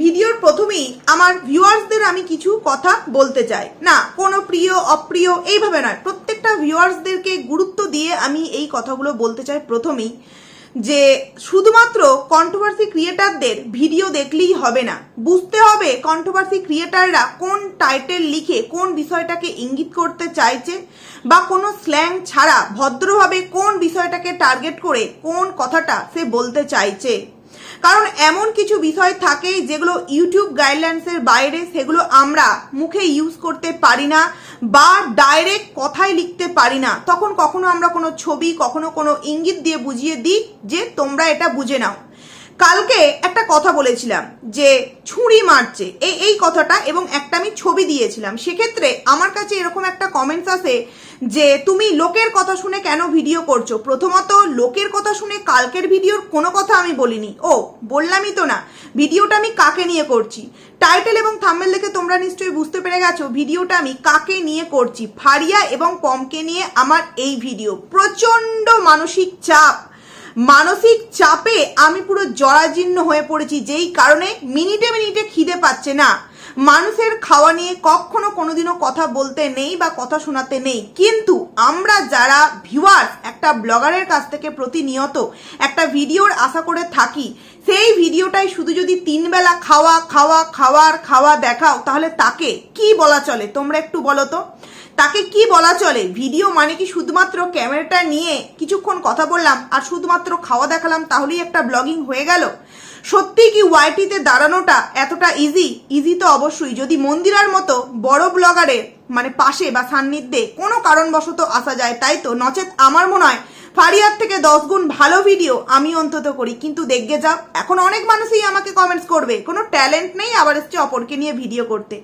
ভিডিওর প্রথমেই আমার ভিউয়ার্সদের আমি কিছু কথা বলতে চাই। না, কোনো প্রিয়, অপ্রিয়, এইভাবে নয়। প্রত্যেকটা ভিউয়ার্সদেরকে গুরুত্ব দিয়ে আমি এই কথাগুলো বলতে চাই প্রথমেই, যে শুধুমাত্র কন্ট্রোভার্সি ক্রিয়েটারদের ভিডিও দেখলেই হবে না। বুঝতে হবে কন্ট্রোভার্সি ক্রিয়েটাররা কোন টাইটেল লিখে কোন বিষয়টাকে ইঙ্গিত করতে চাইছে বা কোনো স্ল্যাং ছাড়া ভদ্রভাবে কোন বিষয়টাকে টার্গেট করে কোন কথাটা সে বলতে চাইছে। কারণ এমন কিছু বিষয় থাকে যেগুলো ইউটিউব গাইডলাইন্সের বাইরে, সেগুলো আমরা মুখে ইউজ করতে পারি না বা ডাইরেক্ট কথায় লিখতে পারি না। তখন কখনো আমরা কোনো ছবি, কখনো কোনো ইঙ্গিত দিয়ে বুঝিয়ে দিই যে তোমরা এটা বুঝে নাও। কালকে একটা কথা বলেছিলাম যে ছুরি মারছে এই এই কথাটা এবং একটা আমি ছবি দিয়েছিলাম। সেক্ষেত্রে আমার কাছে এরকম একটা কমেন্টস আসে যে তুমি লোকের কথা শুনে কেন ভিডিও করছ? প্রথমত, লোকের কথা শুনে কালকের ভিডিওর কোনো কথা আমি বলিনি। ও, বললামই তো না, ভিডিওটা আমি কাকে নিয়ে করছি? টাইটেল এবং থাম্বেল দেখে তোমরা নিশ্চয়ই বুঝতে পেরে গেছো, ভিডিওটা আমি কাকে নিয়ে করছি? ফারিয়া এবং পমকে নিয়ে আমার এই ভিডিও। প্রচণ্ড মানসিক চাপ। মানসিক চাপে আমি পুরো জরাজীর্ণ হয়ে পড়েছি, যেই কারণে মিনিটে মিনিটে খিদে পাচ্ছে না। মানুষের খাওয়া নিয়ে কখনো কোনোদিনও কথা বলতে নেই বা কথা শোনাতে নেই। কিন্তু আমরা যারা ভিউয়ার্স একটা ব্লগারের কাছ থেকে প্রতিনিয়ত একটা ভিডিওর আশা করে থাকি, সেই ভিডিওটাই শুধু যদি তিনবেলা খাওয়া খাওয়া, খাওয়ার, খাওয়া দেখাও, তাহলে তাকে কি বলা চলে? তোমরা একটু বলো তো। তাকে কি বলা চলে? ভিডিও মানে কি শুধুমাত্র ক্যামেরাটা নিয়ে কিছুক্ষণ কথা বললাম আর শুধুমাত্র খাওয়া দেখালাম তাহলেই একটা ব্লগিং হয়ে গেল? সত্যি কি ওয়াইটিতে দাঁড়ানোটা এতটা ইজি ইজি তো অবশ্যই। যদি মন্দিরার মতো বড় ব্লগারের মানে পাশে বা সান্নিধ্যে কোনো কারণবশত আসা যায়, তাই তো? নচেত আমার মনে হয় ফারিয়ার থেকে দশ গুণ ভালো ভিডিও আমি অন্তত করি। কিন্তু দেখবে যাও এখন অনেক মানুষই আমাকে কমেন্টস করবে। কোনো ট্যালেন্ট নেই, আবার এসছে অপরকে নিয়ে ভিডিও করতে।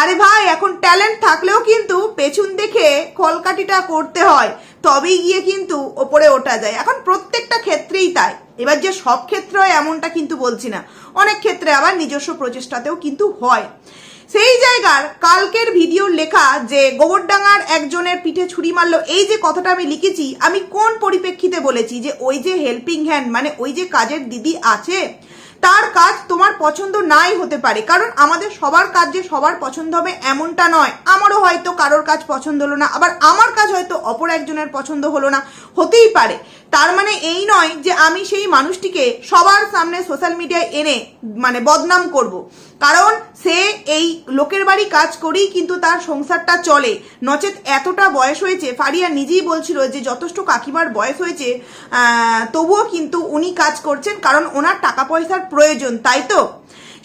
আরে ভাই, এখন ট্যালেন্ট থাকলেও কিন্তু পেছন দেখে কলকাটিটা করতে হয়। তবেই গিয়ে কিন্তু ওপরে ওঠা যায়। এখন প্রত্যেকটা ক্ষেত্রেই তাই। এবার যে সব ক্ষেত্রে হয় এমনটা কিন্তু বলছি না। অনেক ক্ষেত্রে আবার নিজস্ব প্রচেষ্টাতেও কিন্তু হয়। সেই জায়গার কালকের ভিডিওর লেখা যে গোবরডাঙ্গার একজনের পিঠে ছুরি মারলো, এই যে কথাটা আমি লিখেছি, আমি কোন পরিপ্রেক্ষিতে বলেছি যে ওই যে হেল্পিং হ্যান্ড মানে ওই যে কাজের দিদি আছে, তার কাজ তোমার পছন্দ নাই হতে পারে। কারণ আমাদের সবার কাজ যে সবার পছন্দ হবে এমনটা নয়। আমারও হয়তো কারোর কাজ পছন্দ হলো না, আবার আমার কাজ হয়তো অপর একজনের পছন্দ হলো না, হতেই পারে। তার মানে এই নয় যে আমি সেই মানুষটিকে সবার সামনে সোশ্যাল মিডিয়ায় এনে মানে বদনাম করব। কারণ সে এই লোকের বাড়ি কাজ করেই কিন্তু তার সংসারটা চলে নচেত এতটা বয়স হয়েছে, ফারিয়া নিজেই বলছিল যে যথেষ্ট কাকিমার বয়স হয়েছে তবুও কিন্তু উনি কাজ করছেন কারণ ওনার টাকা পয়সার প্রয়োজন, তাই তো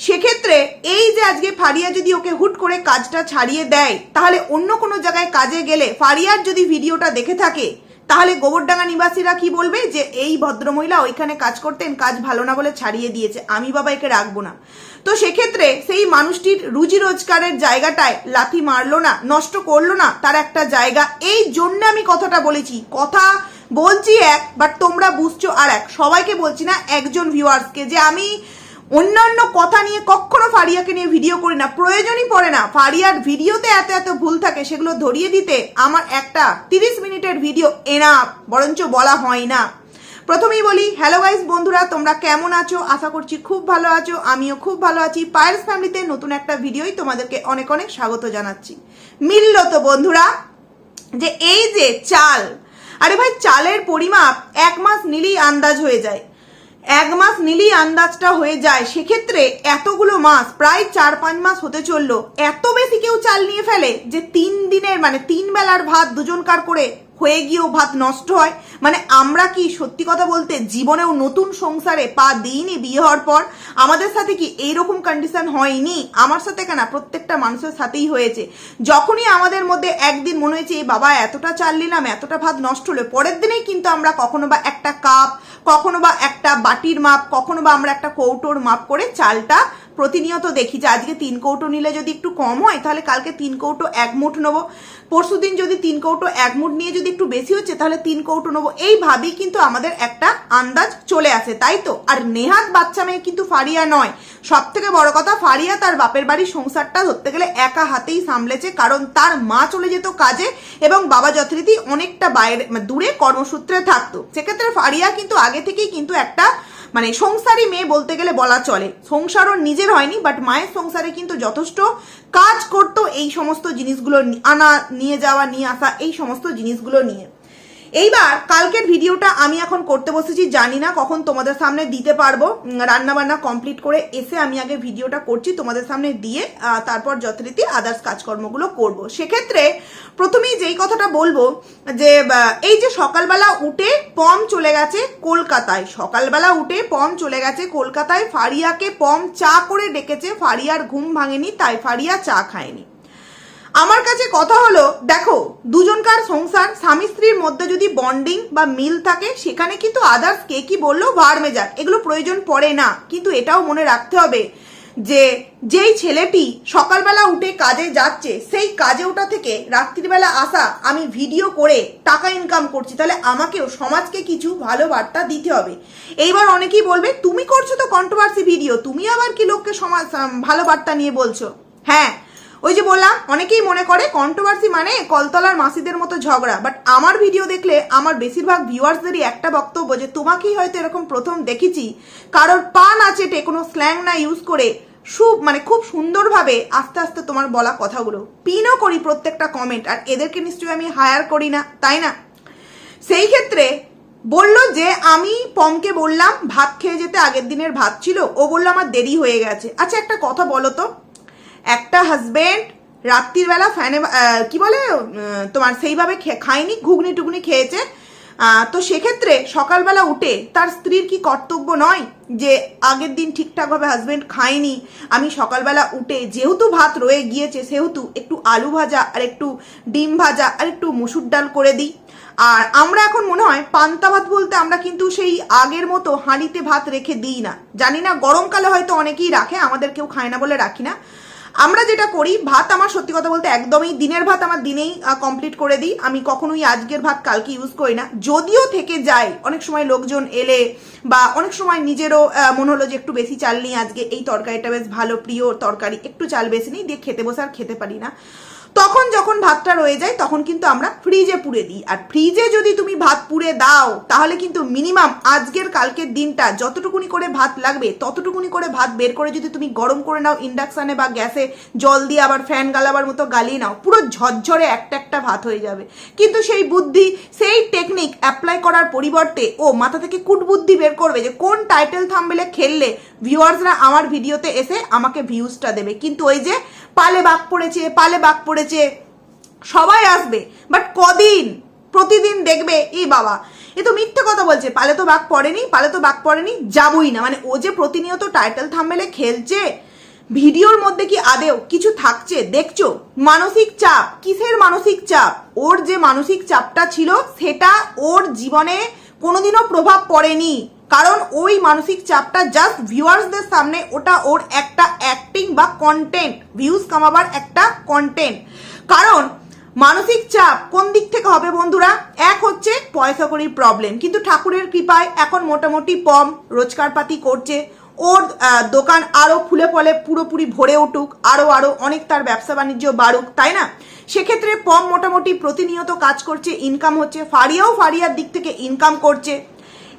সেক্ষেত্রে এই যে আজকে ফারিয়া যদি ওকে হুট করে কাজটা ছাড়িয়ে দেয়, তাহলে অন্য কোনো জায়গায় কাজে গেলে ফারিয়ার যদি ভিডিওটা দেখে থাকে তাহলে গোবরডাঙ্গা নিবাসীরা কি বলবে যে এই ভদ্রমহিলা ওইখানে কাজ করতেন, কাজ ভালো না বলে ছাড়িয়ে দিয়েছে, আমি বাবা একে রাখব না। তো সেক্ষেত্রে সেই মানুষটির রুজি রোজগারের জায়গাটায় লাথি মারলো না, নষ্ট করল না, তার একটা জায়গা। এই জন্য আমি কথাটা বলেছি, কথা বলছি এক বাট তোমরা বুঝছ আর এক। সবাইকে বলছি না, একজন ভিউয়ার্সকে যে আমি অন্যান্য কথা নিয়ে কখনো ফারিয়াকে নিয়ে ভিডিও করি না। প্রয়োজনই পড়ে না। ফারিয়ার ভিডিওতে এত এত ভুল থাকে, সেগুলো ধরিয়ে দিতে আমার একটা তিরিশ মিনিটের ভিডিও এনা বরঞ্চ বলা হয় না। প্রথমেই বলি হ্যালো গাইস বন্ধুরা, তোমরা কেমন আছো? আশা করছি খুব ভালো আছো, আমিও খুব ভালো আছি। পায়েলস ফ্যামিলিতে নতুন একটা ভিডিওই তোমাদেরকে অনেক অনেক স্বাগত জানাচ্ছি। মিলল তো বন্ধুরা, যে এই যে চাল, আরে ভাই, চালের পরিমাপ এক মাস নিলেই আন্দাজ হয়ে যায়। এক মাস নিলেই আন্দাজটা হয়ে যায়। সেক্ষেত্রে এতগুলো মাস, প্রায় চার পাঁচ মাস হতে চলল। এত বেশি কেউ চাল নিয়ে ফেলে যে তিন দিনের মানে তিন বেলার ভাত দুজনকার করে হয়ে গিয়েও ভাত নষ্ট হয়। মানে আমরা কি সত্যি কথা বলতে জীবনেও নতুন সংসারে পা দিইনি বিয়ে হওয়ার পর? আমাদের সাথে কি এইরকম কন্ডিশন হয়নি? আমার সাথে কেন? প্রত্যেকটা মানুষের সাথেই হয়েছে। যখনই আমাদের মধ্যে একদিন মনে হয়েছে এই বাবা, এতটা চাল নিলাম এতটা ভাত নষ্ট হলো। পরের দিনেই কিন্তু আমরা কখনো বা একটা কাপ কখনো বা একটা বাটির মাপ, কখনো বা আমরা একটা কৌটোর মাপ করে চালটা প্রতিনিয়ত দেখি যে আজকে তিন কৌটো নিলে যদি একটু কম হয়, তাহলে কালকে তিন কৌটো এক মুঠ নেব। পরশু দিন যদি তিন কৌটো এক মুঠ নিয়ে যদি একটু বেশি হচ্ছে, তাহলে তিন কৌটো নেব। এইভাবেই কিন্তু আমাদের একটা আন্দাজ চলে আসে, তাই তো? আর নেহাত বাচ্চা মেয়ে কিন্তু ফারিয়া নয়। সব থেকে বড় কথা, ফারিয়া তার বাপের বাড়ির সংসারটা ধরতে গেলে একা হাতেই সামলেছে, কারণ তার মা চলে যেত কাজে এবং বাবা যথারীতি অনেকটা বাইরে, দূরে কর্মসূত্রে থাকতো। সেক্ষেত্রে ফারিয়া কিন্তু আগে থেকেই কিন্তু একটা মানে সংসারী মেয়ে বলতে গেলে বলা চলে। সংসার নিজের হয়নি বাট মায়ের সংসারে কিন্তু যথেষ্ট কাজ করতো এই সমস্ত জিনিসগুলো আনা, নিয়ে যাওয়া, নিয়ে আসা, এই সমস্ত জিনিসগুলো নিয়ে। এইবার কালকের ভিডিওটা আমি এখন করতে বসেছি, জানি না কখন তোমাদের সামনে দিতে পারব। রান্না বান্না কমপ্লিট করে এসে আমি আগে ভিডিওটা করছি, তোমাদের সামনে দিয়ে তারপর যথারীতি আদার্স কাজকর্মগুলো করব। সেক্ষেত্রে প্রথমেই যেই কথাটা বলব, যে এই যে সকালবেলা উঠে পম চলে গেছে কলকাতায়। সকালবেলা উঠে পম চলে গেছে কলকাতায়, ফারিয়াকে পম চা করে ডেকেছে, ফারিয়ার ঘুম ভাঙেনি, তাই ফারিয়া চা খায়নি। আমার কাছে কথা হলো, দেখো, দুজনকার সংসার, স্বামী স্ত্রীর মধ্যে যদি বন্ডিং বা মিল থাকে, সেখানে কিন্তু আদার্স কে কি বলল? ভার মেজার এগুলো প্রয়োজন পড়ে না। কিন্তু এটাও মনে রাখতে হবে যে, যেই ছেলেটি সকালবেলা উঠে কাজে যাচ্ছে, সেই কাজে ওঠা থেকে রাত্রিবেলা আসা, আমি ভিডিও করে টাকা ইনকাম করছি, তাহলে আমাকেও, সমাজকে কিছু ভালো বার্তা দিতে হবে। এইবার অনেকেই বলবে, তুমি করছ তো কন্ট্রোভার্সি ভিডিও তুমি আবার কি লোককে সমাজ ভালো বার্তা নিয়ে বলছো? হ্যাঁ ওই যে বললাম, অনেকেই মনে করে কন্ট্রোভার্সি মানে কলতলার মাসিদের মতো ঝগড়া বাট আমার ভিডিও দেখলে আমার বেশিরভাগ ভিউয়ার্সদেরই একটা বক্তব্য যে, তোমাকেই হয়তো এরকম প্রথম দেখেছি। কারোর পা না চেটে কোনো স্ল্যাং না ইউজ করে খুব মানে খুব সুন্দরভাবে আস্তে আস্তে তোমার বলা কথাগুলো। পিনও করি প্রত্যেকটা কমেন্ট আর এদেরকে নিশ্চয়ই আমি হায়ার করি না, তাই না? সেই ক্ষেত্রে বলল যে, আমি পমকে বললাম ভাত খেয়ে যেতে আগের দিনের ভাত ছিল, ও বলল আমার দেরি হয়ে গেছে। আচ্ছা একটা কথা বলো তো। একটা হাজবেন্ড রাত্রির বেলা ফ্যানে কি বলে তোমার সেইভাবে খায়নি, ঘুগনি টুগনি খেয়েছে। তো সেক্ষেত্রে সকালবেলা উঠে তার স্ত্রীর কি কর্তব্য নয় যে আগের দিন ঠিকঠাকভাবে হাজবেন্ড খায়নি? আমি সকালবেলা উঠে যেহেতু ভাত রয়ে গিয়েছে, সেহেতু একটু আলু ভাজা আর একটু ডিম ভাজা আর একটু মুসুর ডাল করে দিই। আর আমরা এখন মনে হয় পান্তা ভাত বলতে আমরা কিন্তু সেই আগের মতো হাঁড়িতে ভাত রেখে দিই না। জানি না, গরমকালে হয়তো অনেকেই রাখে, আমাদের কেউ খায় না বলে রাখি না। আমরা যেটা করি, ভাত আমার সত্যি কথা বলতে একদমই, দিনের ভাত আমার দিনেই কমপ্লিট করে দিই। আমি কখনোই আজকের ভাত কালকে ইউজ করি না। যদিও থেকে যায়, অনেক সময় লোকজন এলে বা অনেক সময় নিজেরও মনে হলো যে একটু বেশি চাল নিই আজকে এই তরকারিটা বেশ ভালো, প্রিয় তরকারি, একটু চাল বেশি নিই, দিয়ে খেতে বসে আর খেতে পারি না। তখন যখন ভাতটা রয়ে যায়, তখন কিন্তু আমরা ফ্রিজে পুড়ে দিই। আর ফ্রিজে যদি তুমি ভাত পুড়ে দাও, তাহলে কিন্তু মিনিমাম আজকের কালকের দিনটা যতটুকুনি করে ভাত লাগবে, ততটুকুনি করে ভাত বের করে যদি তুমি গরম করে নাও ইন্ডাকশানে বা গ্যাসে, জল দিয়ে আবার ফ্যান গালাবার মতো গালিয়ে নাও, পুরো ঝরঝরে একটা একটা ভাত হয়ে যাবে। কিন্তু সেই বুদ্ধি, সেই টেকনিক অ্যাপ্লাই করার পরিবর্তে, ও মাথা থেকে কুট বুদ্ধি বের করবে যে কোন টাইটেল থাম্বেলে খেললে ভিউয়ার্সরা আমার ভিডিওতে এসে আমাকে ভিউজটা দেবে। কিন্তু ওই যে পালে বাঘ পড়েছে, পালে বাঘ পড়েছে সবাই আসবে বাট কদিন? প্রতিদিন দেখবে এই বাবা। এ তো মিথ্যে কথা বলছে, পালে তো বাঘ পড়েনি, পালে তো বাঘ পড়েনি, যাবই না। মানে ও যে প্রতিনিয়ত টাইটেল থাম্বেলে খেলছে, ভিডিওর মধ্যে কি আদেও কিছু থাকছে? দেখছ? মানসিক চাপ। কিসের মানসিক চাপ? ওর যে মানসিক চাপটা ছিল, সেটা ওর জীবনে কোনোদিনও প্রভাব পড়েনি। কারণ ওই মানসিক চাপটা জাস্ট ভিউয়ার্সদের সামনে ওটা ওর একটা অ্যাক্টিং বা কন্টেন্ট ভিউজ কামাবার একটা কন্টেন্ট কারণ মানসিক চাপ কোন দিক থেকে হবে বন্ধুরা? এক হচ্ছে পয়সা করির প্রবলেম কিন্তু ঠাকুরের কৃপায় এখন মোটামুটি পম রোজগারপাতি করছে। ওর দোকান আরও ফুলে ফলে পুরোপুরি ভরে উঠুক আরও আরও অনেক তার ব্যবসা বাণিজ্য বাড়ুক, তাই না? সেক্ষেত্রে পম মোটামুটি প্রতিনিয়ত কাজ করছে ইনকাম হচ্ছে, ফারিয়াও ফারিয়ার দিক থেকে ইনকাম করছে।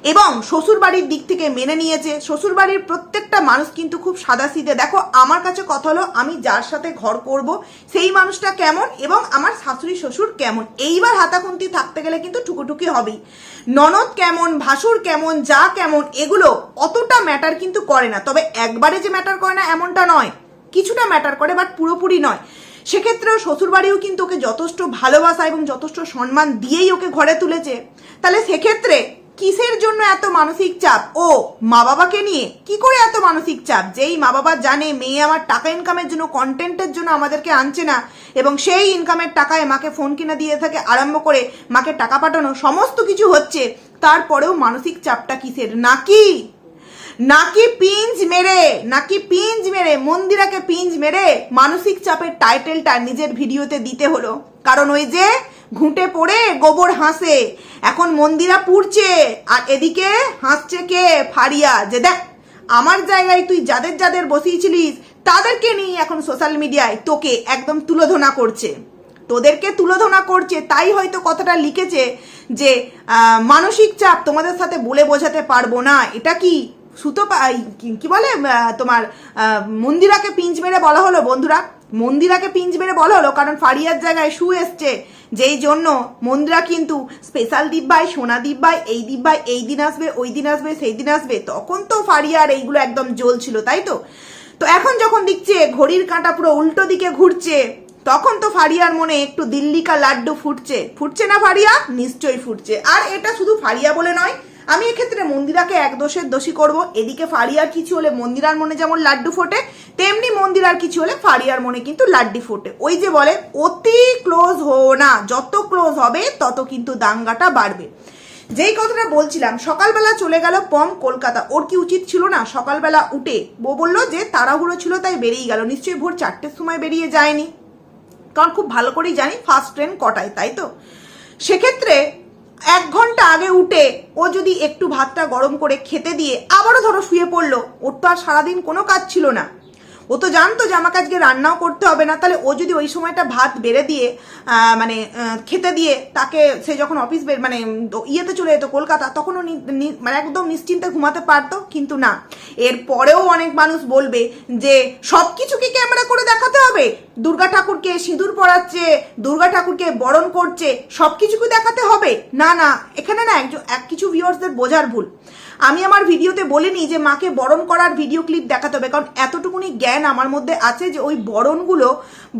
এবং শ্বশুর বাড়ির দিক থেকে মেনে নিয়েছে। শ্বশুর বাড়ির প্রত্যেকটা মানুষ কিন্তু খুব সাদা সিধে দেখো, আমার কাছে কথা হলো, আমি যার সাথে ঘর করব, সেই মানুষটা কেমন এবং আমার শাশুড়ি শ্বশুর কেমন? এইবার হাতাখুন্তি থাকতে গেলে কিন্তু ঠুকুঠুকি হবেই। ননদ কেমন, ভাসুর কেমন, যা কেমন, এগুলো অতটা ম্যাটার কিন্তু করে না। তবে একবারে যে ম্যাটার করে না, এমনটা নয়। কিছুটা ম্যাটার করে বাট পুরোপুরি নয়। সেক্ষেত্রেও শ্বশুরবাড়িও কিন্তু ওকে যথেষ্ট ভালোবাসা এবং যথেষ্ট সম্মান দিয়েই ওকে ঘরে তুলেছে। তাহলে সেক্ষেত্রে কিসের জন্য এত মানসিক চাপ? ও মা বাবাকে নিয়ে? কি করে এত মানসিক চাপ? যেই মা বাবা জানে মেয়ে আমার টাকা ইনকামের জন্য কন্টেন্টের জন্য আমাদেরকে আনছে না, এবং সেই ইনকামের টাকায় মাকে ফোন কিনে দিয়ে থাকে, আরম্ভ করে মাকে টাকা পাঠানো, সমস্ত কিছু হচ্ছে। তারপরেও মানসিক চাপটা কিসের? নাকি? নাকি পিঞ্জ মেরে? নাকি পিঞ্জ মেরে? মন্দিরাকে পিঞ্জ মেরে মানসিক চাপের টাইটেলটা নিজের ভিডিওতে দিতে হলো। কারণ ওই যে ঘুঁটে পড়ে গোবর হাসে। এখন মন্দিরা পুড়ছে, আর এদিকে হাসছে কে? ফারিয়া। যে দেখ, আমার জায়গায় তুই যাদের যাদের বসিয়েছিলিস, তাদেরকে নিয়ে এখন সোশ্যাল মিডিয়ায় তোকে একদম তুলোধনা করছে। তোদেরকে তুলোধনা করছে, তাই হয়তো কথাটা লিখেছে যে মানসিক চাপ তোমাদের সাথে বলে বোঝাতে পারব না। এটা কি সুতো কি বলে তোমার মন্দিরাকে পিঞ্চ মেরে বলা হলো বন্ধুরা? মন্দিরাকে পিঞ্চ মেরে বলা হলো, কারণ ফারিয়ার জায়গায় শু এসছে। যেই জন্য মন্দিরা কিন্তু স্পেশাল দিব্যায়, সোনা দিব্যায়, এই দিব্যায়, এই দিন আসবে, ওই দিন আসবে, সেই দিন আসবে, তখন তো ফারিয়ার এইগুলো একদম জ্বলছিল, তাই তো? তো এখন যখন দেখছে ঘড়ির কাঁটা পুরো উল্টো দিকে ঘুরছে, তখন তো ফারিয়ার মনে একটু দিল্লিকা লাড্ডু ফুটছে। ফুটছে না ফারিয়া? নিশ্চয়ই ফুটছে। আর এটা শুধু ফারিয়া বলে নয় আমি এক্ষেত্রে মন্দিরাকে এক দোষের দোষী করব। এদিকে ফারিয়ার কিছু হলে মন্দিরার মনে যেমন লাড্ডু ফোটে, তেমনি মন্দিরার কিছু হলে ফারিয়ার মনে কিন্তু লাড্ডি ফোটে। ওই যে বলে, অতি ক্লোজ হো না, যত ক্লোজ হবে, তত কিন্তু দাঙ্গাটা বাড়বে। যেই কথাটা বলছিলাম, সকালবেলা চলে গেল পম কলকাতা। ওর কি উচিত ছিল না? সকালবেলা উঠে বউ বলল যে, তাড়াহুড়ো ছিল তাই বেরিয়ে গেল। নিশ্চয়ই ভোর চারটের সময় বেরিয়ে যায়নি। কারণ খুব ভালো করেই জানি, ফার্স্ট ট্রেন কটায়, তাই তো? সেক্ষেত্রে এক ঘণ্টা আগে উঠে ও যদি একটু ভাতটা গরম করে খেতে দিয়ে আবারও ধরো শুয়ে পড়ল, ওর তো আর সারাদিন কোনো কাজ ছিল না। ও তো জানতো যে আমাকে আজকে রান্নাও করতে হবে না, তাহলে ও যদি ওই সময়টা ভাত বেড়ে দিয়ে মানে খেতে দিয়ে তাকে সে যখন অফিস বের মানে ইয়েতে চলে যেত কলকাতা তখন ও মানে একদম নিশ্চিন্তে ঘুমাতে পারতো, কিন্তু না। এরপরেও অনেক মানুষ বলবে যে সব কিছু কি ক্যামেরা করে দেখাতে হবে। দুর্গা ঠাকুরকে সিঁদুর পরাচ্ছে, দুর্গা ঠাকুরকে বরণ করছে সব কিছু কি দেখাতে হবে। না না, এখানে না একজন, এক কিছু ভিউয়ার্সদের বোঝার ভুল। আমি আমার ভিডিওতে বলিনি যে মাকে বরণ করার ভিডিও ক্লিপ দেখাতে হবে, কারণ এতটুকুনি জ্ঞান আমার মধ্যে আছে যে ওই বরণগুলো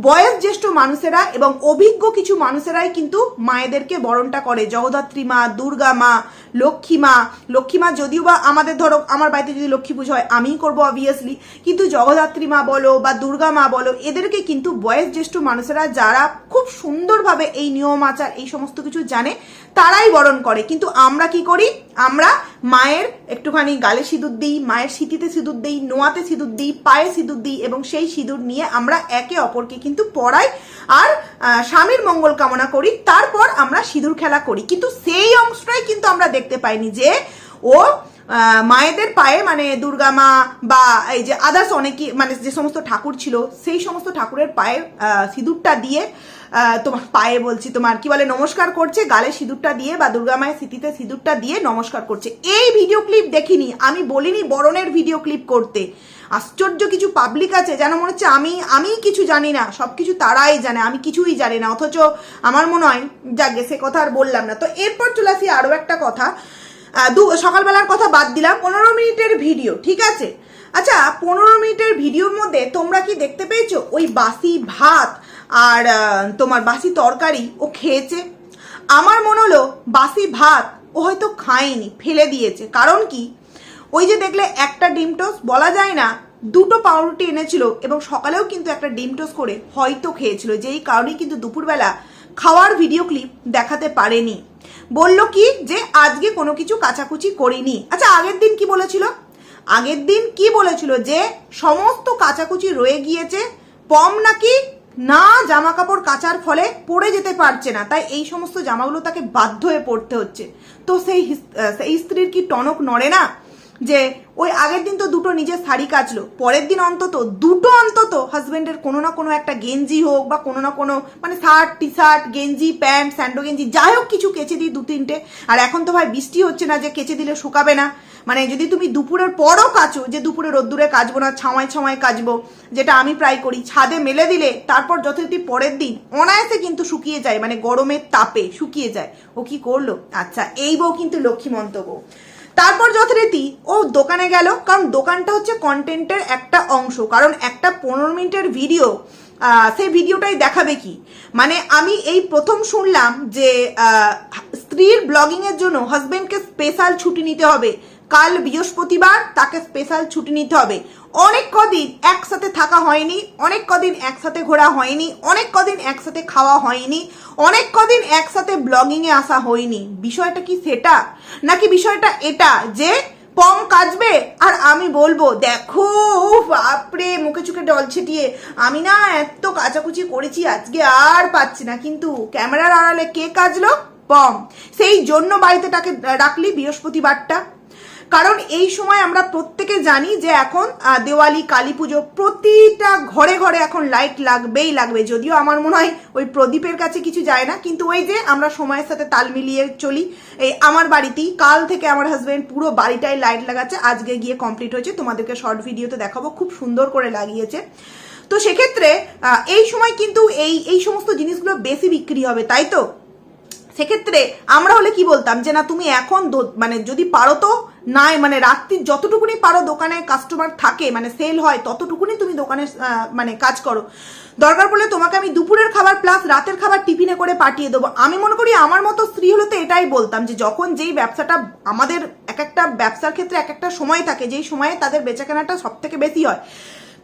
বয়স জ্যেষ্ঠ মানুষেরা এবং অভিজ্ঞ কিছু মানুষেরাই কিন্তু মায়েদেরকে বরণটা করে। জগদ্ধাত্রী মা, দুর্গা মা লক্ষ্মী মা লক্ষ্মী মা যদিও বা আমাদের ধরো, আমার বাড়িতে যদি লক্ষ্মী পুজো হয়, আমিই করব অবভিয়াসলি কিন্তু জগদ্ধাত্রী মা বলো বা দুর্গা মা বলো, এদেরকে কিন্তু বয়স জ্যেষ্ঠ মানুষেরা যারা খুব সুন্দরভাবে এই নিয়ম আচার, এই সমস্ত কিছু জানে, তারাই বরণ করে। কিন্তু আমরা কি করি? আমরা মায়ের একটুখানি গালে সিঁদুর দিই, মায়ের সিঁথিতে সিঁদুর দিই, নোয়াতে সিঁদুর দিই, পায়ে সিঁদুর দিই এবং সেই সিঁদুর নিয়ে আমরা একে অপরকে কিন্তু পড়াই আর স্বামীর মঙ্গল কামনা করি। তারপর আমরা সিঁদুর খেলা করি। কিন্তু সেই অংশটাই কিন্তু আমরা দেখতে পাইনি যে ও মায়েদের পায়ে মানে দুর্গা মা বা এই যে আদার্স অনেকে মানে যে সমস্ত ঠাকুর ছিল, সেই সমস্ত ঠাকুরের পায়ে সিঁদুরটা দিয়ে তোমার পায়ে বলছি তোমার কি বলে নমস্কার করছে, গালে সিঁদুরটা দিয়ে বা দুর্গা মায়ের স্মৃতিতে সিঁদুরটা দিয়ে নমস্কার করছে। এই ভিডিও ক্লিপ দেখিনি, আমি বলিনি বরণের ভিডিও ক্লিপ করতে। আশ্চর্য কিছু পাবলিক আছে যেন মনে হচ্ছে আমি আমি কিছু জানি না সব কিছু তারাই জানে, আমি কিছুই জানি না, অথচ আমার মনে হয়, যাকে, সে কথা আর বললাম না। তো এরপর চলে আসি আরও একটা কথা। দু, সকালবেলার কথা বাদ দিলাম, পনেরো মিনিটের ভিডিও, ঠিক আছে? আচ্ছা পনেরো মিনিটের ভিডিওর মধ্যে তোমরা কি দেখতে পেয়েছ? ওই বাসি ভাত আর তোমার বাসি তরকারি, ও খেয়েছে? আমার মনে হলো বাসি ভাত ও হয়তো খায়নি, ফেলে দিয়েছে। কারণ কি? ওই যে দেখলে একটা ডিম টোস্ট, বলা যায় না, দুটো পাউরুটি এনেছিল এবং সকালেও কিন্তু একটা ডিম টোস্ট করে হয়তো খেয়েছিল। যেই কারণেই কিন্তু দুপুরবেলা খাওয়ার ভিডিও ক্লিপ দেখাতে পারেনি। বলল কি যে, আজকে কোনো কিছু কাচাকুচি করিনি। আচ্ছা আগের দিন কি বলেছিল? আগের দিন কি বলেছিল যে, সমস্ত কাচাকুচি রয়ে গিয়েছে, পম নাকি না জামা কাপড় কাচার ফলে পড়ে যেতে পারছে না। তাই এই সমস্ত জামাগুলো তাকে বাধ্য হয়ে পড়তে হচ্ছে। তো সেই সেই স্ত্রীর কি টনক নড়ে না? যে ওই আগের দিন তো দুটো নিজের শাড়ি কাচলো, পরের দিন অন্তত দুটো অন্তত হাজবেন্ডের কোনো না কোনো একটা গেঞ্জি হোক বা কোনো না কোনো মানে শার্ট টি শার্ট গেঞ্জি প্যান্ট স্যান্ডো গেঞ্জি, যাই হোক কিছু কেচে দিই দু তিনটে। আর এখন তো ভাই বৃষ্টি হচ্ছে না যে কেচে দিলে শুকাবে না। মানে যদি তুমি দুপুরের পরও কাচো যে দুপুরে রোদ্দুরে কাচবো না ছাওয়ায় ছাওয়ায় কাচবো, যেটা আমি প্রায় করি, ছাদে মেলে দিলে তারপর যথারীতি পরের দিন অনায়াসে কিন্তু শুকিয়ে যায় মানে গরমের তাপে শুকিয়ে যায়। ও কি করল? আচ্ছা এই বউ কিন্তু লক্ষ্মী বউ। তারপর যথারীতি ও দোকানে গেল, কারণ দোকানটা হচ্ছে কন্টেন্টের একটা অংশ। কারণ একটা পনেরো মিনিটের ভিডিও সেই ভিডিওটাই দেখাবে কি? মানে আমি এই প্রথম শুনলাম যে স্ত্রীর ব্লগিংয়ের জন্য হাজব্যান্ডকে স্পেশাল ছুটি নিতে হবে। কাল বৃহস্পতিবার তাকে স্পেশাল ছুটি নিতে হবে। অনেক কদিন একসাথে থাকা হয়নি, অনেক কদিন একসাথে ঘোরা হয়নি, অনেক কদিন একসাথে খাওয়া হয়নি, অনেক কদিন একসাথে ব্লগিং এ আসা হয়নি। বিষয়টা কি সেটা? নাকি বিষয়টা এটা যে পম কাজবে আর আমি বলব, দেখো, বাপরে, মুখে চুখে ডল ছিটিয়ে। আমি না এত কাচাকুচি করেছি, আজকে আর পাচ্ছি না। কিন্তু ক্যামেরার আড়ালে কে কাজলো পম। সেই জন্য বাড়িতে তাকে রাখলি বৃহস্পতিবারটা। কারণ এই সময় আমরা প্রত্যেকে জানি যে এখন দেওয়ালি, কালী পুজো প্রতিটা ঘরে ঘরে এখন লাইট লাগবেই লাগবে। যদিও আমার মনে হয় ওই প্রদীপের কাছে কিছু যায় না, কিন্তু ওই যে আমরা সময়ের সাথে তাল মিলিয়ে চলি, এই আমার বাড়িতেই কাল থেকে আমার হাজব্যান্ড পুরো বাড়িটায় লাইট লাগাচ্ছে। আজকে গিয়ে কমপ্লিট হয়েছে। তোমাদেরকে শর্ট ভিডিওতে দেখাবো। খুব সুন্দর করে লাগিয়েছে। তো সেক্ষেত্রে এই সময় কিন্তু এই এই সমস্ত জিনিসগুলো বেশি বিক্রি হবে, তাই তো? সেক্ষেত্রে আমরা হলে কি বলতাম যে না, তুমি এখন মানে যদি পারো তো নাই মানে রাত্রি যতটুকুনি পারো দোকানে কাস্টমার থাকে মানে সেল হয়, ততটুকুনি তুমি দোকানে মানে কাজ করো। দরকার পড়লে তোমাকে আমি দুপুরের খাবার প্লাস রাতের খাবার টিফিনে করে পাঠিয়ে দেবো। আমি মনে করি আমার মতো স্ত্রী হলে তো এটাই বলতাম যে, যখন যেই ব্যবসাটা আমাদের এক একটা ব্যবসার ক্ষেত্রে এক একটা সময় থাকে, যেই সময়ে তাদের বেচাকেনাটা সব থেকে বেশি হয়।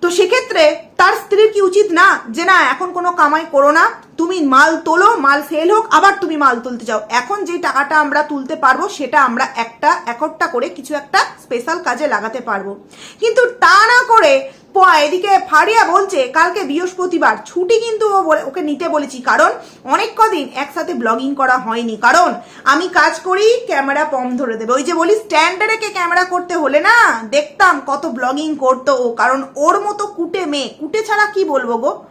তো সেক্ষেত্রে তার স্ত্রীর কি উচিত না যে না, এখন কোনো কামাই করো না, তুমি মাল তোলো, মাল ফেল হোক, আবার তুমি মাল তুলতে যাও। এখন যে টাকাটা আমরা তুলতে পারব, সেটা আমরা একটা একটা করে কিছু একটা স্পেশাল কাজে লাগাতে পারব। কিন্তু তা না করে এদিকে ফারিয়া বলছে, কালকে বৃহস্পতিবার, ছুটি কিন্তু ও ওকে নিতে বলেছি। কারণ অনেক কদিন একসাথে ব্লগিং করা হয়নি। কারণ আমি কাজ করি, ক্যামেরা পম ধরে দেবে। ওই যে বলি স্ট্যান্ডার্ড রেখে ক্যামেরা করতে হলে না, দেখতাম কত ব্লগিং করতো ও। কারণ ওর মতো কুটে মেয়ে, কুটে ছাড়া কি বলব গো?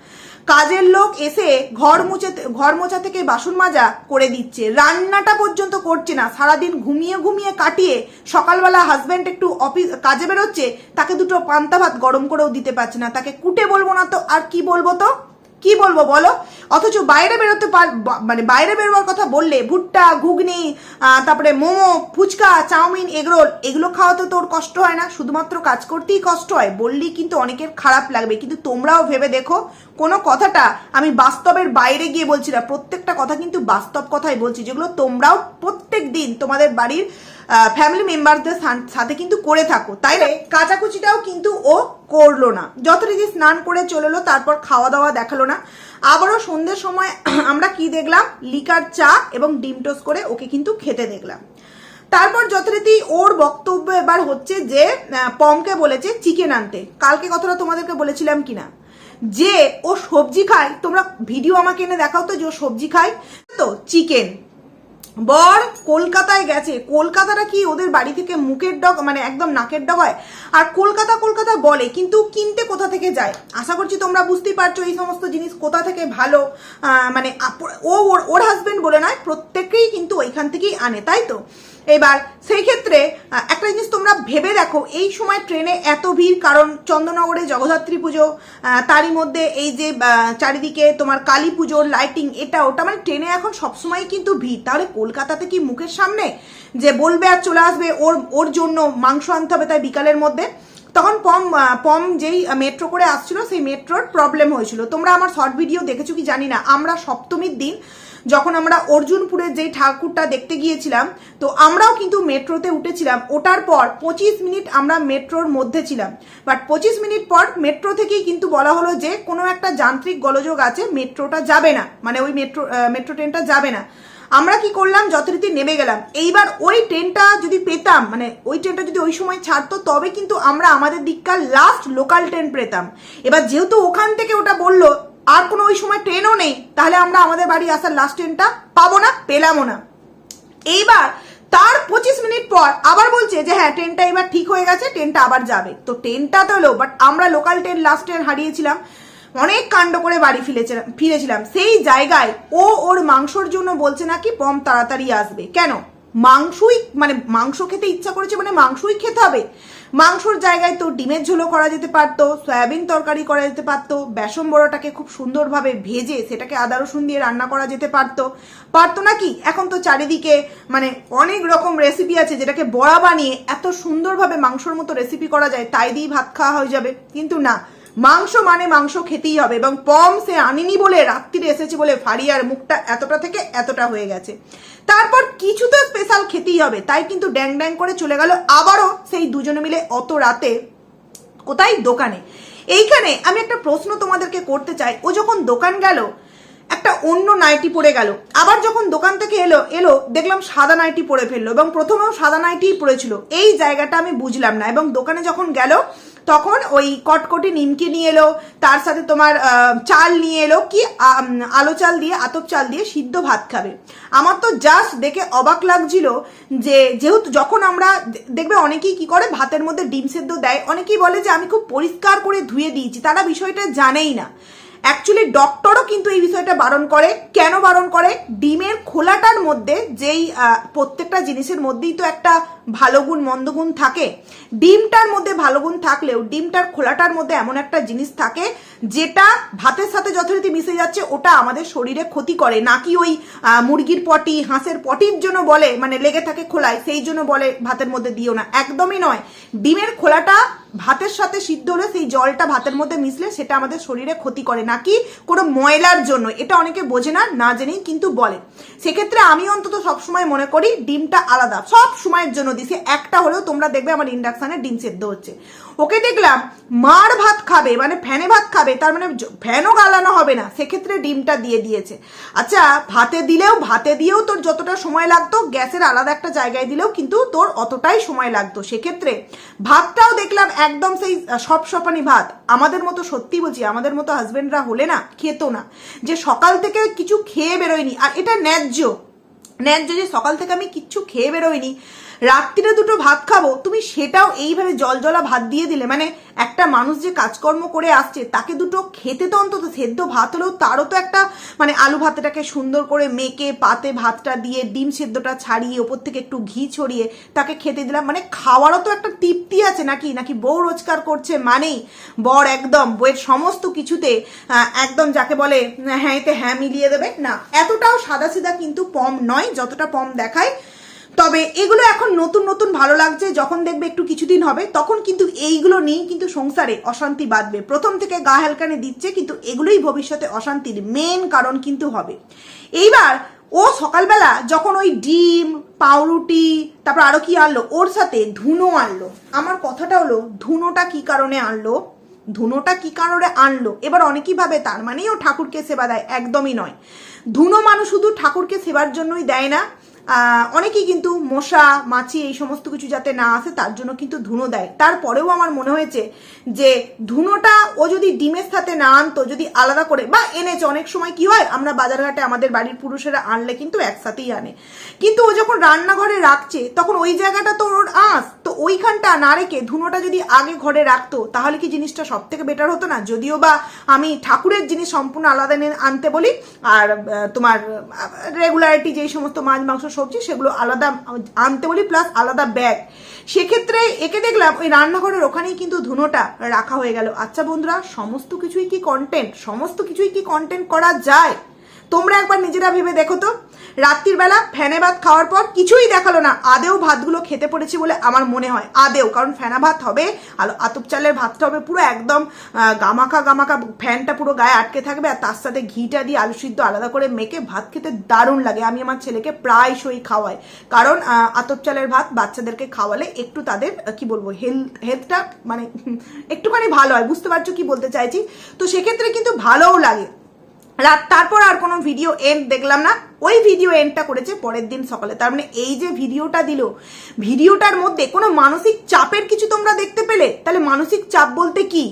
কাজের লোক এসে ঘর মুছে, ঘর মোছা থেকে বাসন মাজা করে দিচ্ছে। রান্নাটা পর্যন্ত করছে না। সারাদিন ঘুমিয়ে ঘুমিয়ে কাটিয়ে সকালবেলা হাজব্যান্ড একটু অফিস কাজে বেরোচ্ছে, তাকে দুটো পান্তা ভাত গরম করেও দিতে পারছে না। তাকে কুটে বলব না তো, আর কি বলব তো? কি বলব বলো? অথচ বাইরে বেরোতে পার মানে বাইরে বেরোবার কথা বললে, ভুট্টা, ঘুগনি তারপরে মোমো, ফুচকা, চাউমিন, এগরোল, এগুলো খাওয়াতে তোর কষ্ট হয় না? শুধুমাত্র কাজ করতেই কষ্ট হয়। বললেই কিন্তু অনেকের খারাপ লাগবে। কিন্তু তোমরাও ভেবে দেখো, কোনো কথাটা আমি বাস্তবের বাইরে গিয়ে বলছি না। প্রত্যেকটা কথা কিন্তু বাস্তব কথাই বলছি, যেগুলো তোমরাও প্রত্যেক দিন তোমাদের বাড়ির ফ্যামিলি মেম্বারদের সাথে কিন্তু করে থাকো। তাই না কাচাকুচিটাও কিন্তু ও করল না। যথারীতি স্নান করে চলে এলো তারপর খাওয়া দাওয়া দেখাল না। আবারও সন্ধ্যের সময় আমরা কি দেখলাম? লিকার চা এবং ডিম টোস্ট করে ওকে কিন্তু খেতে দেখলাম। তারপর যথারীতি ওর বক্তব্য এবার হচ্ছে যে পমকে বলেছে চিকেন আনতে। কালকে কথাটা তোমাদেরকে বলেছিলাম কিনা? যে ও সবজি খায়, তোমরা ভিডিও আমাকে এনে দেখাও তো যে ও সবজি খায়। তো, চিকেন। বর, কলকাতায় গেছে। কলকাতাটা কি ওদের বাড়ি থেকে মুখের ডগ মানে একদম নাকের ডগ হয়? আর কলকাতা কলকাতা বলে, কিন্তু কিনতে কোথা থেকে যায়? আশা করছি তোমরা বুঝতেই পারছ এই সমস্ত জিনিস কোথা থেকে ভালো মানে ও ওর ওর হাজবেন্ড বলে নয়, প্রত্যেকেই কিন্তু ওইখান থেকেই আনে, তাই তো? এবার সেই ক্ষেত্রে একটা জিনিস তোমরা ভেবে দেখো, এই সময় ট্রেনে এত ভিড়, কারণ চন্দ্রনগরে জগদ্ধাত্রী পুজো তারই মধ্যে এই যে চারিদিকে তোমার কালী পুজোর লাইটিং এটা, ওটা মানে ট্রেনে এখন সবসময় কিন্তু ভিড়। তাহলে কলকাতাতে কি মুখের সামনে? যে বলবে আর চলে আসবে, ওর ওর জন্য মাংস আনতে হবে তাই বিকালের মধ্যে। তখন পম পম যেই মেট্রো করে আসছিল, সেই মেট্রোর প্রবলেম হয়েছিল। তোমরা আমার শর্ট ভিডিও দেখেছ কি জানি না। আমরা সপ্তমীর দিন যখন আমরা অর্জুনপুরের যেই ঠাকুরটা দেখতে গিয়েছিলাম, তো আমরাও কিন্তু মেট্রোতে উঠেছিলাম। ওঠার পর পঁচিশ মিনিট আমরা মেট্রোর মধ্যে ছিলাম। বাট পঁচিশ মিনিট পর মেট্রো থেকেই কিন্তু বলা হলো যে কোনো একটা যান্ত্রিক গোলযোগ আছে মেট্রোটা যাবে না। মানে ওই মেট্রো মেট্রো ট্রেনটা যাবে না। আমরা কি করলাম? যথারীতি নেমে গেলাম। এইবার ওই ট্রেনটা যদি পেতাম মানে ওই ট্রেনটা যদি ওই সময় ছাড়তো, তবে কিন্তু আমরা আমাদের দিককার লাস্ট লোকাল ট্রেন পেতাম। এবার যেহেতু ওখান থেকে ওটা বলল, আর কোনো ওই সময় ট্রেনও নেই, তাহলে আমরা আমাদের বাড়ি আসার লাস্ট ট্রেনটা পাবো না, পেলামও না। এইবার তার পঁচিশ মিনিট পর আবার বলছে যে হ্যাঁ ট্রেনটা এবার ঠিক হয়ে গেছে ট্রেনটা আবার যাবে। তো ট্রেনটা তো এলো বাট আমরা লোকাল ট্রেন লাস্ট ট্রেন হারিয়েছিলাম। অনেক কাণ্ড করে বাড়ি ফিরেছিলাম ফিরেছিলাম। সেই জায়গায় ও ওর মাংসর জন্য বলছে নাকি পম তাড়াতাড়ি আসবে। কেন? মাংসই মানে মাংস খেতে ইচ্ছা করেছে মানে মাংসই খেতে হবে। মাংসর জায়গায় তো ডিমের ঝোলও করা যেতে পারতো, সয়াবিন তরকারি করা যেতে পারতো, বেসন বড়াটাকে খুব সুন্দরভাবে ভেজে সেটাকে আদা রসুন দিয়ে রান্না করা যেতে পারতো। পারতো নাকি? এখন তো চারিদিকে মানে অনেক রকম রেসিপি আছে যেটাকে বড়া বানিয়ে এত সুন্দরভাবে মাংসর মতো রেসিপি করা যায়, তাই দিয়েই ভাত খাওয়া হয়ে যাবে। কিন্তু না মাংস মানে মাংস খেতেই হবে এবং পম সে আনিনি বলে রাত্রিরে এসেছে বলে ফারিয়ার মুখটা এতটা থেকে এতটা হয়ে গেছে। তারপর কিছু তো স্পেশাল খেতেই হবে, তাই কিন্তু ড্যাং ড্যাং করে চলে গেল আবারও সেই দুজনে মিলে অত রাতে কোথায়? দোকানে। এইখানে আমি একটা প্রশ্ন তোমাদেরকে করতে চাই। ও যখন দোকান গেল, একটা অন্য নাইটি পরে গেল। আবার যখন দোকান থেকে এলো এলো, দেখলাম সাদা নাইটি পরে ফেলল এবং প্রথমেও সাদা নাইটিই পরেছিল। এই জায়গাটা আমি বুঝলাম না এবং দোকানে যখন গেল তখন ওই কটকটি নিমকি নিয়ে এলো, তার সাথে তোমার চাল নিয়ে এলো, কি আলো চাল দিয়ে, আতপ চাল দিয়ে সিদ্ধ ভাত খাবে। আমার তো জাস্ট দেখে অবাক লাগছিল যে, যেহেতু যখন আমরা দেখবে অনেকেই কি করে, ভাতের মধ্যে ডিম সেদ্ধ দেয়, অনেকেই বলে যে, আমি খুব পরিষ্কার করে ধুয়ে দিয়েছি, তারা বিষয়টা জানেই না। অ্যাকচুয়ালি ডক্টরও কিন্তু এই বিষয়টা বারণ করে। কেন বারণ করে? ডিমের খোলাটার মধ্যে যেই প্রত্যেকটা জিনিসের মধ্যেই তো একটা ভালো গুণ, মন্দ গুণ থাকে। ডিমটার মধ্যে ভালো গুণ থাকলেও, ডিমটার খোলাটার মধ্যে এমন একটা জিনিস থাকে, যেটা ভাতের সাথে যথারীতি মিশে যাচ্ছে, ওটা আমাদের শরীরে ক্ষতি করে। নাকি ওই মুরগির পটি, হাঁসের পটির জন্য বলে মানে লেগে থাকে খোলায়, সেই জন্য বলে ভাতের মধ্যে দিও না। একদমই নয়। ডিমের খোলাটা ভাতের সাথে সিদ্ধ হলে সেই জলটা ভাতের মধ্যে মিশলে সেটা আমাদের শরীরে ক্ষতি করে। নাকি কোনো ময়লার জন্য, এটা অনেকে বোঝে না না জেনেই কিন্তু বলে। সেক্ষেত্রে আমি অন্তত সবসময় মনে করি, ডিমটা আলাদা। সব সময়ের জন্য দিছি, একটা হলেও তোমরা দেখবে আমার ইন্ডাকশানে ডিম সেদ্ধ হচ্ছে। ওকে দেখলাম, মার ভাত খাবে মানে ফ্যানে ভাত খাবে, তার মানে ফ্যানও গালানো হবে না, সেক্ষেত্রে ডিমটা দিয়ে দিয়েছে। আচ্ছা ভাতে দিলেও, ভাতে দিয়েও তোর যতটা সময় লাগতো, গ্যাসের আলাদা একটা জায়গায় দিলেও কিন্তু তোর অতটাই সময় লাগতো। সেক্ষেত্রে ভাতটাও দেখলাম একদম সেই সব সপানি ভাত। আমাদের মতো সত্যি বলছি, আমাদের মতো হাজবেন্ডরা হলে না, খেতো না। যে সকাল থেকে কিছু খেয়ে বেরোয়নি, আর এটা ন্যায্য। ন্যায্য যে সকাল থেকে আমি কিচ্ছু খেয়ে বেরোইনি রাত্রিরে দুটো ভাত খাব, তুমি সেটাও এইভাবে জল জলা ভাত দিয়ে দিলে মানে একটা মানুষ যে কাজকর্ম করে আসছে, তাকে দুটো খেতে তো অন্তত সেদ্ধ ভাত হলেও তারও তো একটা মানে আলু ভাতটাকে সুন্দর করে মেখে পাতে ভাতটা দিয়ে, ডিম সেদ্ধটা ছাড়িয়ে, ওপর থেকে একটু ঘি ছড়িয়ে তাকে খেতে দিলাম। মানে খাওয়ারও তো একটা তৃপ্তি আছে নাকি? নাকি বউ রোজগার করছে মানেই? বর একদম বইয়ের সমস্ত কিছুতে একদম যাকে বলে হ্যাঁ এতে হ্যাঁ মিলিয়ে দেবে? না, এতটাও সাদা সিধা কিন্তু পম নয়, যতটা পম দেখায় তবে এগুলো এখন নতুন নতুন ভালো লাগছে, যখন দেখবে একটু কিছুদিন হবে, তখন কিন্তু এইগুলো নিয়েই কিন্তু সংসারে অশান্তি বাঁধবে। প্রথম থেকে গা হেলকানে দিচ্ছে, কিন্তু এগুলোই ভবিষ্যতে অশান্তির মেন কারণ কিন্তু হবে। এইবার ও সকালবেলা যখন ওই ডিম, পাউরুটি, তারপর আরও কি আনলো, ওর সাথে ধুনো আনলো। আমার কথাটা হলো, ধুনোটা কি কারণে আনলো? ধুনোটা কি কারণে আনলো? এবার অনেকেই ভাবে তার মানেই ও ঠাকুরকে সেবা দেয়, একদমই নয়। ধুনো মানুষ শুধু ঠাকুরকে সেবার জন্যই দেয় না অনেকেই কিন্তু মশা, মাছি এই সমস্ত কিছু যাতে না আসে, তার জন্য কিন্তু ধুনো দেয়। তারপরেও আমার মনে হয়েছে যে ধুনোটা ও যদি ডিমের সাথে না আনতো, যদি আলাদা করে, বা এনেছে, অনেক সময় কি হয়, আমরা বাজারঘাটে আমাদের বাড়ির পুরুষেরা আনলে কিন্তু একসাথেই আনে। কিন্তু ও যখন রান্নাঘরে রাখছে, তখন ওই জায়গাটা তো ওর আঁস তো ওইখানটা না রেখে ধুনোটা যদি আগে ঘরে রাখতো, তাহলে কি জিনিসটা সব থেকে বেটার হতো না? যদিও বা আমি ঠাকুরের জিনিস সম্পূর্ণ আলাদা আনতে বলি, আর তোমার রেগুলারিটি যেই সমস্ত মাছ, মাংস সবজি, সেগুলো আলাদা আনতে বলি প্লাস আলাদা ব্যাগ সেক্ষেত্রে একে দেখলাম, ওই রান্নাঘরের ওখানেই কিন্তু ধুনোটা রাখা হয়ে গেল। আচ্ছা বন্ধুরা, সমস্ত কিছুই কি কন্টেন্ট সমস্ত কিছুই কি কন্টেন্ট করা যায়? তোমরা একবার নিজেরা ভেবে দেখো তো। রাত্রির বেলা ফ্যানে ভাত খাওয়ার পর কিছুই দেখাল না। আদেও ভাতগুলো খেতে পড়েছি বলে আমার মনে হয়। আদেও, কারণ ফেনা ভাত হবে আলো আতপ চালের ভাতটা হবে পুরো একদম গামাখা গামাখা, ফ্যানটা পুরো গায়ে আটকে থাকবে, আর তার সাথে ঘিটা দিয়ে আলু সিদ্ধ আলাদা করে মেখে ভাত খেতে দারুণ লাগে। আমি আমার ছেলেকে প্রায়শই খাওয়াই। কারণ আতপ চালের ভাত বাচ্চাদেরকে খাওয়ালে একটু তাদের কি বলব হেলথ হেলথটা মানে একটুখানি ভালো হয়। বুঝতে পারছ কি বলতে চাইছি? তো সেক্ষেত্রে কিন্তু ভালোও লাগে। রাত তারপর আর কোনো ভিডিও এন্ড দেখলাম না। ওই ভিডিও এন্ডটা করেছে পরের দিন সকালে। তার মানে এই যে ভিডিওটা দিল ভিডিওটার মধ্যে কোনো মানসিক চাপের কিছু তোমরা দেখতে পেলে? তাহলে মানসিক চাপ বলতে কি?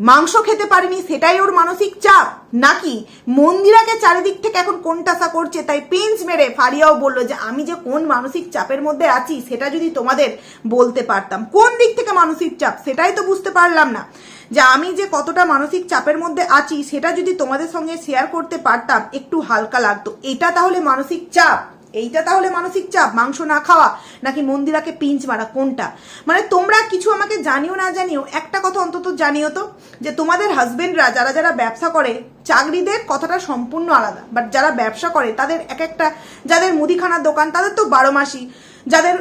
মাংস খেতে পারেনি, সেটাই ওর মানসিক চাপ? নাকি মন্দিরাকে চারিদিক থেকে এখন কোনটাসা করছে, তাই পেঞ্চ মেরে ফারিয়াও বলল যে, আমি যে কোন মানসিক চাপের মধ্যে আছি, সেটা যদি তোমাদের বলতে পারতাম। কোন দিক থেকে মানসিক চাপ? সেটাই তো বুঝতে পারলাম না। যে আমি যে কতটা মানসিক চাপের মধ্যে আছি, সেটা যদি তোমাদের সঙ্গে শেয়ার করতে পারতাম, একটু হালকা লাগতো। এটা তাহলে মানসিক চাপ। এইটা তাহলে মানসিক চাপ। মাংস না খাওয়া, নাকি মন্দিরাকে পিঞ্চ মারা, কোনটা? মানে তোমরা কিছু আমাকে জানিও না জানিও, একটা কথা অন্তত জানিও তো, যে তোমাদের হাজবেন্ডরা যারা যারা ব্যবসা করে, চাকরিদের কথাটা সম্পূর্ণ আলাদা। বাট যারা ব্যবসা করে, তাদের এক একটা, যাদের মুদিখানার দোকান, তাদের তো বারো মাসি যাদের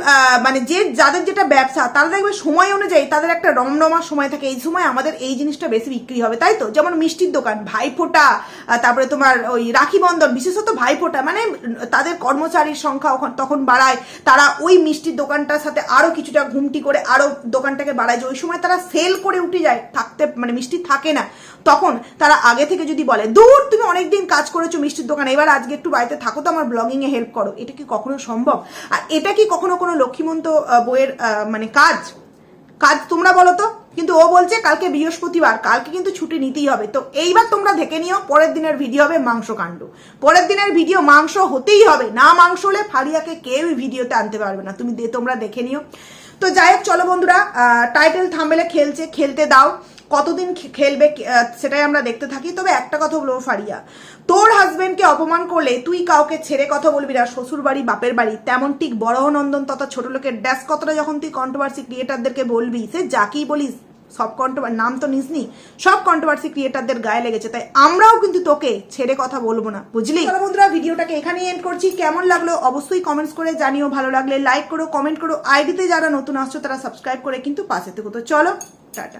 মানে যে, যাদের যেটা ব্যবসা, তারা দেখবে সময় অনুযায়ী তাদের একটা রমরমার সময় থাকে। এই সময় আমাদের এই জিনিসটা বেশি বিক্রি হবে, তাই তো? যেমন মিষ্টির দোকান, ভাইফোঁটা তারপরে তোমার ওই রাখি বন্ধন, বিশেষত ভাইফোঁটা মানে তাদের কর্মচারীর সংখ্যা তখন বাড়ায়। তারা ওই মিষ্টির দোকানটার সাথে আরও কিছুটা ঘুমটি করে আরও দোকানটাকে বাড়ায় যে ওই সময় তারা সেল করে উঠে যায়, থাকতে মানে মিষ্টি থাকে না। তখন তারা আগে থেকে যদি বলে, দূর, তুমি অনেকদিন কাজ করেছ মিষ্টির দোকানে, এবার আজকে একটু বাড়িতে থাকো তো, আমার ব্লগিং এ হেল্প করো। এটা কি কখনো সম্ভব? আর এটা কি কখনো কোনো লক্ষ্মীমন্ত বইয়ের মানে কাজ কাজ তোমরা বলো তো, কিন্তু ও বলছে কালকে বৃহস্পতিবার, কালকে কিন্তু ছুটি নিতেই হবে। তো এইবার তোমরা দেখে নিও, পরের দিনের ভিডিও হবে মাংস কাণ্ড পরের দিনের ভিডিও মাংস হতেই হবে, না মাংস হলে ফারিয়াকে কেউই ভিডিওতে আনতে পারবে না। তুমি তোমরা দেখে নিও। তো যাই হোক, চলো বন্ধুরা টাইটেল থামেলে খেলছে, খেলতে দাও। কতদিন খেলবে সেটাই আমরা দেখতে থাকি। তবে একটা কথা বলব, ফারিয়া। তোর হাজবেন্ডকে অপমান করলে তুই কাউকে ছেড়ে কথা বলবি না, শ্বশুর বাড়ি, বাপের বাড়ি, তেমন ঠিক বড় নন্দন তথা ছোট লোকের ড্যাস কথাটা যখন তুই কন্ট্রোভার্সি ক্রিয়েটারদেরকে বলবি, সে যাকেই বলিস, সব কন্ট্রোভার নাম তো নিসনি সব কন্ট্রোভার্সি ক্রিয়েটারদের গায়ে লেগেছে। তাই আমরাও কিন্তু তোকে ছেড়ে কথা বলব না, বুঝলি? বন্ধুরা, ভিডিওটাকে এখানেই এন্ড করছি। কেমন লাগল অবশ্যই কমেন্টস করে জানিও, ভালো লাগলে লাইক করো কমেন্ট করো। আইডিতে যারা নতুন আসছো, তারা সাবস্ক্রাইব করে কিন্তু পাশে থেকে। তো চলো, টাটা।